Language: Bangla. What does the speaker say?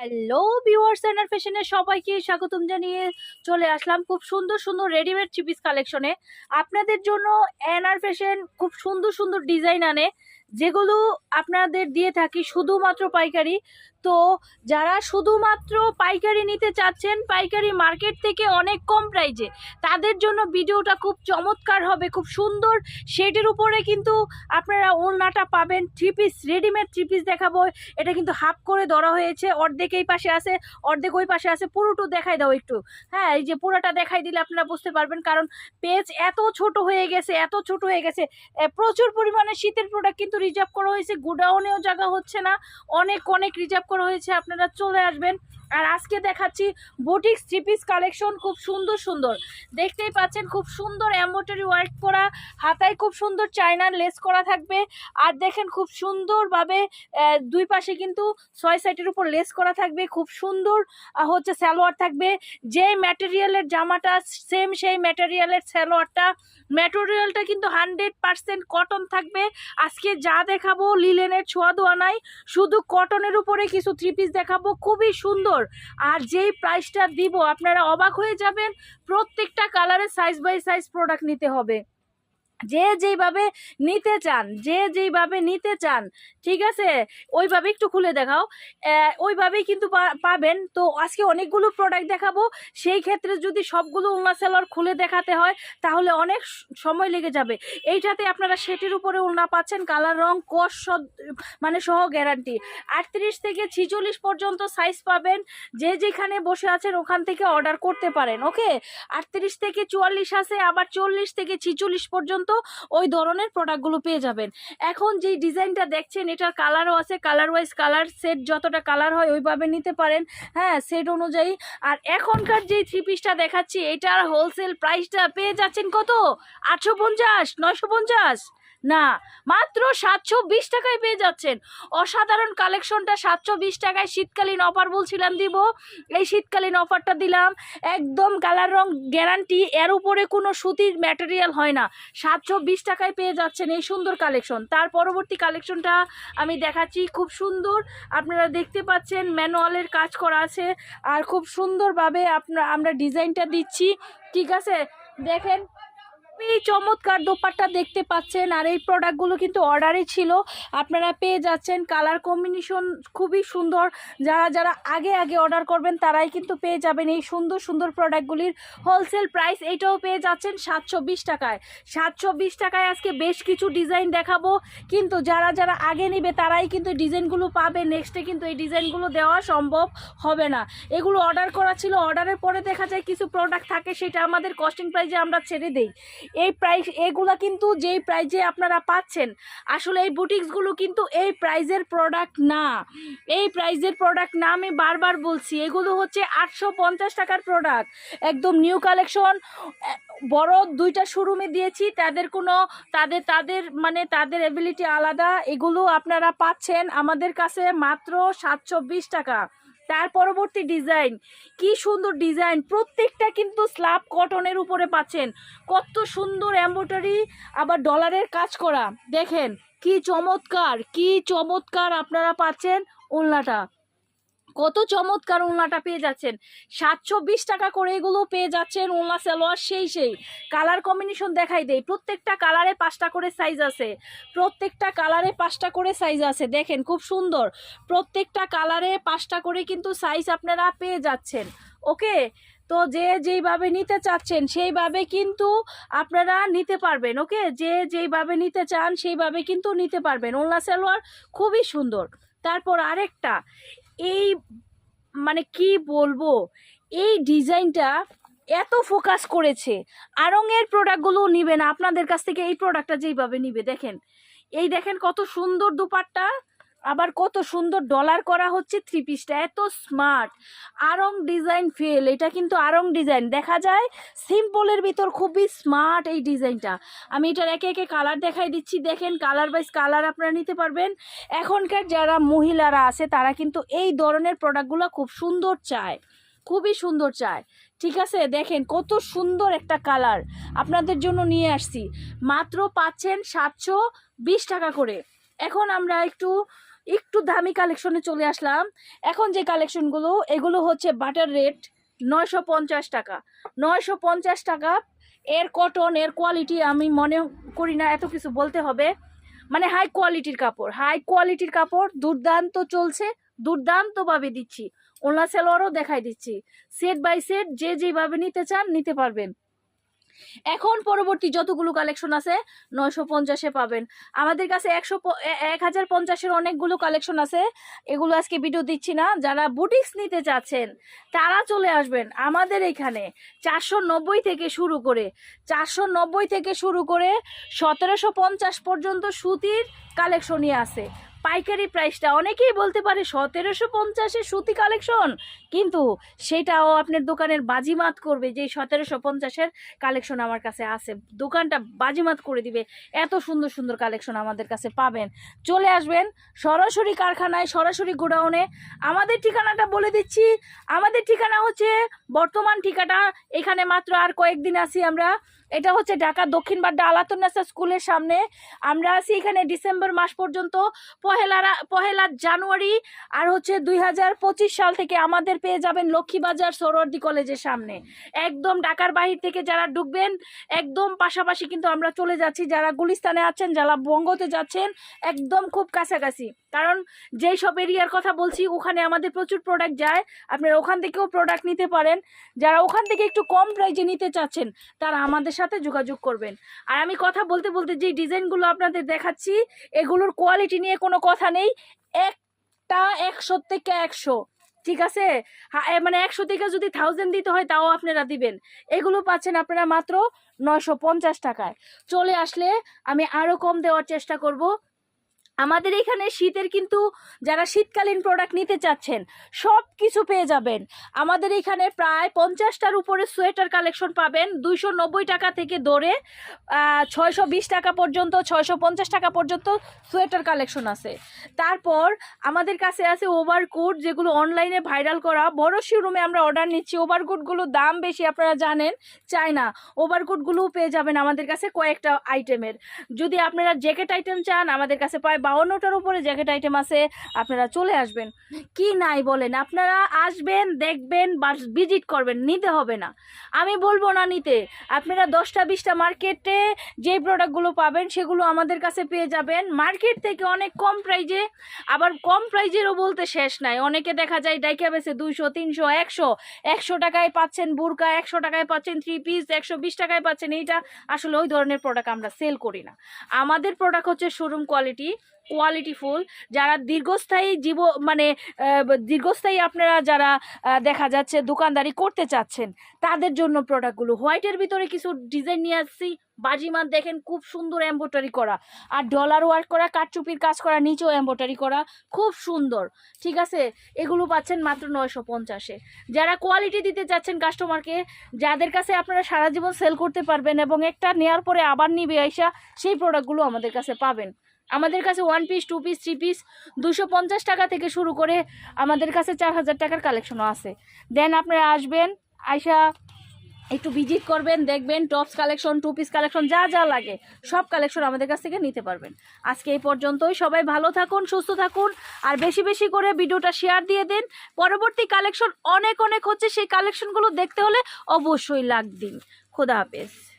হ্যালো ভিউয়ার্স এন্ড ফ্যাশনের সবাইকে স্বাগতম জানিয়ে চলে আসলাম খুব সুন্দর সুন্দর রেডিমেড চিপিস কালেকশনে আপনাদের জন্য অ্যানার ফ্যাশন খুব সুন্দর সুন্দর ডিজাইন আনে। যেগুলো আপনাদের দিয়ে থাকি শুধুমাত্র পাইকারি। তো যারা শুধুমাত্র পাইকারি নিতে চাচ্ছেন, পাইকারি মার্কেট থেকে অনেক কম প্রাইজে, তাদের জন্য ভিডিওটা খুব চমৎকার হবে, খুব সুন্দর। শেডের উপরে কিন্তু আপনারা ওড়নাটা পাবেন three piece readymade three piece দেখাবো। এটা কিন্তু হাফ করে ধরা হয়েছে, অর্ধেক এই পাশে আছে, অর্ধেক ওই পাশে আছে, পুরোটো দেখাই দাও একটু। হ্যাঁ এই যে পুরোটা দেখাই দিলে আপনারা বুঝতে পারবেন, কারণ পেজ এত ছোট হয়ে গেছে, এত ছোট হয়ে গেছে প্রচুর পরিমাণে শীতের প্রোডাক্ট কিন্তু রিজার্ভ করা হয়েছে, গোডাউনেও জায়গা হচ্ছে না। অনেক অনেক রিজার্ভ করা হয়েছে, আপনারা চলে আসবেন। আর আজকে দেখাচ্ছি বুটিক্স থ্রি পিস কালেকশন খুব সুন্দর সুন্দর। দেখতেই পাচ্ছেন, খুব সুন্দর এম্ব্রয়ডারি ওয়ার্ক করা, হাতায় খুব সুন্দর চায়নার লেস করা থাকবে। আর দেখেন খুব সুন্দরভাবে দুই পাশে কিন্তু ছয় সাইটের উপর লেস করা থাকবে, খুব সুন্দর হচ্ছে স্যালোয়ার থাকবে। যে ম্যাটেরিয়ালের জামাটা সেম সেই ম্যাটেরিয়ালের স্যালোয়ারটা ম্যাটেরিয়ালটা কিন্তু হান্ড্রেড পারসেন্ট কটন থাকবে। আজকে যা দেখাবো লিলেনের ছোঁয়া দোয়া নাই, শুধু কটনের উপরে কিছু থ্রি পিস দেখাবো, খুবই সুন্দর। আর যেই প্রাইসটা দিব, আপনারা অবাক হয়ে যাবেন, প্রত্যেকটা কালারের সাইজ বাই সাইজ প্রোডাক্ট নিতে হবে। যে যেইভাবে নিতে চান, যে যেইভাবে নিতে চান, ঠিক আছে? ওইভাবে একটু খুলে দেখাও। ওইভাবেই কিন্তু পাবেন। তো আজকে অনেকগুলো প্রোডাক্ট দেখাবো। সেই ক্ষেত্রে যদি সবগুলো উলনা সেলার খুলে দেখাতে হয়, তাহলে অনেক সময় লেগে যাবে। এইটাতে আপনারা সেটির উপরে উলনা পাচ্ছেন কালার রং সদ- মানে সহ গ্যারান্টি আটত্রিশ থেকে ছিচল্লিশ পর্যন্ত সাইজ পাবেন। যে যেখানে বসে আছেন, ওখান থেকে অর্ডার করতে পারেন ওকে আটত্রিশ থেকে চুয়াল্লিশ আছে, আবার চল্লিশ থেকে ছিচল্লিশ পর্যন্ত ওই ধরনের প্রোডাক্টগুলো পেয়ে যাবেন। এখন যেই ডিজাইনটা দেখছেন, এটার কালারও আছে কালার ওয়াইজ কালার সেট যতটা কালার হয় ওইভাবে নিতে পারেন হ্যাঁ সেট অনুযায়ী। আর এখনকার যেই থ্রি পিসটা দেখাচ্ছি, এটার হোলসেল প্রাইসটা পেয়ে যাচ্ছেন কত? আটশো পঞ্চাশ, নয়শো পঞ্চাশ। না, মাত্র সাতশো বিশ টাকায় পেয়ে যাচ্ছেন। অসাধারণ কালেকশনটা সাতশো বিশ টাকায় শীতকালীন অফার বলছিলাম দিব। এই শীতকালীন অফারটা দিলাম। একদম কালার রং গ্যারান্টি, এর উপরে কোনো সুতির ম্যাটেরিয়াল হয় না। সাতশো বিশ টাকায় পেয়ে যাচ্ছেন এই সুন্দর কালেকশন। তার পরবর্তী কালেকশনটা আমি দেখাচ্ছি। খুব সুন্দর, আপনারা দেখতে পাচ্ছেন ম্যানুয়ালের কাজ করা আছে। আর খুব সুন্দরভাবে আপনার আমরা ডিজাইনটা দিচ্ছি। ঠিক আছে? দেখেন খুবই চমৎকার দোপাট্টা দেখতে পাচ্ছেন আর এই প্রোডাক্টগুলো কিন্তু অর্ডারই ছিল। আপনারা পেয়ে যাচ্ছেন। কালার কম্বিনেশন খুবই সুন্দর। যারা যারা আগে আগে অর্ডার করবেন, তারাই কিন্তু পেয়ে যাবেন এই সুন্দর সুন্দর প্রোডাক্টগুলির হোলসেল প্রাইস এইটাও পেয়ে যাচ্ছেন সাতশো বিশ টাকায়। সাতশো বিশ টাকায় আজকে বেশ কিছু ডিজাইন দেখাবো। কিন্তু যারা যারা আগে নেবে, তারাই কিন্তু ডিজাইনগুলো পাবে। নেক্সটে কিন্তু এই ডিজাইনগুলো দেওয়া সম্ভব হবে না। এগুলো অর্ডার করা ছিল। অর্ডারের পরে দেখা যায় কিছু প্রোডাক্ট থাকে, সেটা আমাদের কস্টিং প্রাইজে আমরা ছেড়ে দেই। এই প্রাইস এগুলা কিন্তু যেই প্রাইজে আপনারা পাচ্ছেন, আসলে এই বুটিক্সগুলো কিন্তু এই প্রাইজের প্রোডাক্ট না। এই প্রাইজের প্রোডাক্ট না আমি বারবার বলছি, এগুলো হচ্ছে আটশো পঞ্চাশ টাকার প্রোডাক্ট একদম নিউ কালেকশন বড় দুইটা শোরুমে দিয়েছি, তাদের কোনো, তাদের তাদের মানে তাদের এবিলিটি আলাদা, এগুলো আপনারা পাচ্ছেন আমাদের কাছে মাত্র সাতশো বিশ টাকা। তার পরবর্তী ডিজাইন কি সুন্দর ডিজাইন প্রত্যেকটা কিন্তু স্ল্যাব কটনের উপরে পাচ্ছেন। কত সুন্দর এম্ব্রয়ডারি আবার ডলারের কাজ করা। দেখেন, কি চমৎকার কি চমৎকার আপনারা পাচ্ছেন ওলনাটা কত চমৎকার ওলনাটা পেয়ে যাচ্ছেন। সাতশো বিশ টাকা করে এগুলো পেয়ে যাচ্ছেন ওলনা সালোয়ার, সেই সেই। কালার কম্বিনেশন দেখাই দেয় প্রত্যেকটা কালারে পাঁচটা করে সাইজ আছে। প্রত্যেকটা কালারে পাঁচটা করে সাইজ আছে। দেখেন, খুব সুন্দর। প্রত্যেকটা কালারে পাঁচটা করে কিন্তু সাইজ আপনারা পেয়ে যাচ্ছেন। ওকে? তো যে যেইভাবে নিতে চাচ্ছেন, সেইভাবে কিন্তু আপনারা নিতে পারবেন। ওকে? যে যেইভাবে নিতে চান, সেইভাবে কিন্তু নিতে পারবেন। ওলনা সালোয়ার খুবই সুন্দর। তারপর আরেকটা। এই মানে কি বলব, এই ডিজাইনটা এত ফোকাস করেছে। আরঙের প্রোডাক্টগুলো নিবে না। আপনাদের কাছ থেকে এই প্রোডাক্টটা যেইভাবে নিবে, দেখেন। এই দেখেন কত সুন্দর দুপাট্টা। আবার কত সুন্দর ডলার করা হচ্ছে থ্রি পিসটা এত স্মার্ট আরং ডিজাইন ফেল এটা কিন্তু আরং ডিজাইন দেখা যায় সিম্পলের ভিতর খুবই স্মার্ট এই ডিজাইনটা আমি এটার একে একে কালার দেখাই দিচ্ছি। দেখেন কালার বাইজ কালার আপনারা নিতে পারবেন। এখনকার যারা মহিলারা আছে, তারা কিন্তু এই ধরনের প্রোডাক্টগুলো খুব সুন্দর চায়। খুবই সুন্দর চায়। ঠিক আছে? দেখেন, কত সুন্দর একটা কালার আপনাদের জন্য নিয়ে আসছি। মাত্র পাচ্ছেন সাতশো বিশ টাকা করে। এখন আমরা একটু একটু দামি কালেকশনে চলে আসলাম। এখন যে কালেকশনগুলো এগুলো হচ্ছে বাটার রেট নয়শো পঞ্চাশ টাকা। নয়শো পঞ্চাশ টাকা, এর কটন এর কোয়ালিটি আমি মনে করি না এত কিছু বলতে হবে। মানে হাই কোয়ালিটির কাপড় হাই কোয়ালিটির কাপড় দুর্দান্ত চলছে দুর্দান্তভাবে দিচ্ছি। ওনা সেলোয়ারও দেখাই দিচ্ছি। সেট বাই সেট যে যেভাবে নিতে চান, নিতে পারবেন। এখন পরবর্তী যতগুলো কালেকশন আছে, নয়শো পঞ্চাশে পাবেন। আমাদের কাছে একশো এক হাজার পঞ্চাশের অনেকগুলো কালেকশন আছে। এগুলো আজকে ভিডিও দিচ্ছি না। যারা বুটিক্স নিতে চাচ্ছেন, তারা চলে আসবেন আমাদের এখানে চারশো নব্বই থেকে শুরু করে, চারশো নব্বই থেকে শুরু করে সতেরোশো পঞ্চাশ পর্যন্ত সুতির কালেকশনই আছে। পাইকারি প্রাইসটা অনেকেই বলতে পারে সতেরোশো পঞ্চাশে সুতি কালেকশন কিন্তু সেটাও আপনার দোকানের বাজিমাত করবে যে সতেরোশো পঞ্চাশের কালেকশন আমার কাছে আছে। দোকানটা বাজিমাত করে দিবে, এত সুন্দর সুন্দর কালেকশন আমাদের কাছে পাবেন। চলে আসবেন সরাসরি কারখানায়, সরাসরি গোডাউনে। আমাদের ঠিকানাটা বলে দিচ্ছি, আমাদের ঠিকানা হচ্ছে বর্তমান ঠিকানা, এখানে মাত্র আর কয়েকদিন আছি আমরা। এটা হচ্ছে ঢাকা দক্ষিণ বাড্ডা আলাতুন্নাসা স্কুলের সামনে। আমরা আছি এখানে ডিসেম্বর মাস পর্যন্ত। পহেলা রা- পহেলা জানুয়ারি আর হচ্ছে দুই হাজার পঁচিশ সাল থেকে আমাদের পেয়ে যাবেন লক্ষ্মীবাজার সরোয়ার্দি কলেজের সামনে। একদম ঢাকার বাহির থেকে যারা ঢুকবেন, একদম পাশাপাশি কিন্তু আমরা চলে যাচ্ছি। যারা গুলিস্তানে আছেন, যারা বঙ্গতে যাচ্ছেন, একদম খুব কাছাকাছি। কারণ যেই সব এরিয়ার কথা বলছি, ওখানে আমাদের প্রচুর প্রোডাক্ট যায়। আপনারা ওখান থেকেও প্রোডাক্ট নিতে পারেন। যারা ওখান থেকে একটু কম প্রাইজে নিতে চাচ্ছেন, তারা আমাদের সাথে যোগাযোগ করবেন। আর আমি কথা বলতে বলতে যে ডিজাইনগুলো আপনাদের দেখাচ্ছি, এগুলোর কোয়ালিটি নিয়ে কোনো কথা নেই। একটা একশো থেকে একশো, ঠিক আছে? মানে একশো থেকে যদি থাউজেন্ড দিতে হয়, তাও আপনারা দিবেন। এগুলো পাচ্ছেন আপনারা মাত্র নয়শো পঞ্চাশ টাকায়। চলে আসলে আমি আরও কম দেওয়ার চেষ্টা করব। আমাদের এখানে শীতের কিন্তু যারা শীতকালীন প্রোডাক্ট নিতে চাচ্ছেন সব কিছু পেয়ে যাবেন। আমাদের এখানে প্রায় পঞ্চাশটার উপরে সোয়েটার কালেকশন পাবেন, দুইশো নব্বই টাকা থেকে ধরে ছয়শো টাকা পর্যন্ত, ছয়শো পঞ্চাশ টাকা পর্যন্ত সোয়েটার কালেকশন আছে। তারপর আমাদের কাছে আছে ওভারকোট যেগুলো অনলাইনে ভাইরাল করা। বড় শোরুমে আমরা অর্ডার নিচ্ছি। ওভারকোটগুলোর দাম বেশি, আপনারা জানেন চাই না। ওভারকোটগুলোও পেয়ে যাবেন আমাদের কাছে কয়েকটা আইটেমের যদি আপনারা জ্যাকেট আইটেম চান, আমাদের কাছে প্রায় বাউন্নটার উপরে জ্যাকেট আইটেম আছে, আপনারা চলে আসবেন। কি নাই বলেন, আপনারা আসবেন, দেখবেন বা ভিজিট করবেন, নিতে হবে না। আমি বলব না নিতে। আপনারা দশটা বিশটা মার্কেটে যে প্রোডাক্টগুলো পাবেন, সেগুলো আমাদের কাছে পেয়ে যাবেন। মার্কেট থেকে অনেক কম প্রাইজে আবার কম প্রাইজেরও বলতে শেষ নাই। অনেকে দেখা যায় ডাইকা বেছে দুইশো, তিনশো, একশো। একশো টাকায় পাচ্ছেন বুরকা, একশো টাকায় পাচ্ছেন থ্রি পিস একশো বিশ টাকায় পাচ্ছেন। এইটা আসলে ওই ধরনের প্রোডাক্ট আমরা সেল করি না। আমাদের প্রোডাক্ট হচ্ছে শোরুম কোয়ালিটি কোয়ালিটিফুল যারা দীর্ঘস্থায়ী জীব মানে দীর্ঘস্থায়ী আপনারা যারা দেখা যাচ্ছে দোকানদারি করতে চাচ্ছেন, তাদের জন্য প্রোডাক্টগুলো হোয়াইটের ভিতরে কিছু ডিজাইন নিয়ে আসছি। বাজিমাত দেখেন খুব সুন্দর এম্ব্রয়ডারি করা। আর ডলার ওয়ার্ক করা, কাঠচুপির কাজ করা, নিচেও এম্ব্রয়ডারি করা। খুব সুন্দর। ঠিক আছে? এগুলো পাচ্ছেন মাত্র নয়শো পঞ্চাশে। যারা কোয়ালিটি দিতে চাচ্ছেন কাস্টমারকে যাদের কাছে আপনারা সারা জীবন সেল করতে পারবেন এবং একটা নেওয়ার পরে আবার নিবে আইসা, সেই প্রোডাক্টগুলো আমাদের কাছে পাবেন। আমাদের কাছে one piece two piece three piece দুশো পঞ্চাশ টাকা থেকে শুরু করে আমাদের কাছে চার হাজার টাকার কালেকশনও আছে। দেন আপনারা আসবেন, আইসা একটু ভিজিট করবেন, দেখবেন tops collection two piece collection যা যা লাগে, সব কালেকশন আমাদের কাছ থেকে নিতে পারবেন। আজকে এই পর্যন্তই, সবাই ভালো থাকুন, সুস্থ থাকুন, আর বেশি বেশি করে ভিডিওটা শেয়ার দিয়ে দিন। পরবর্তী কালেকশন অনেক অনেক হচ্ছে, সেই কালেকশনগুলো দেখতে হলে অবশ্যই লাগ দিন। খোদা হাফেজ।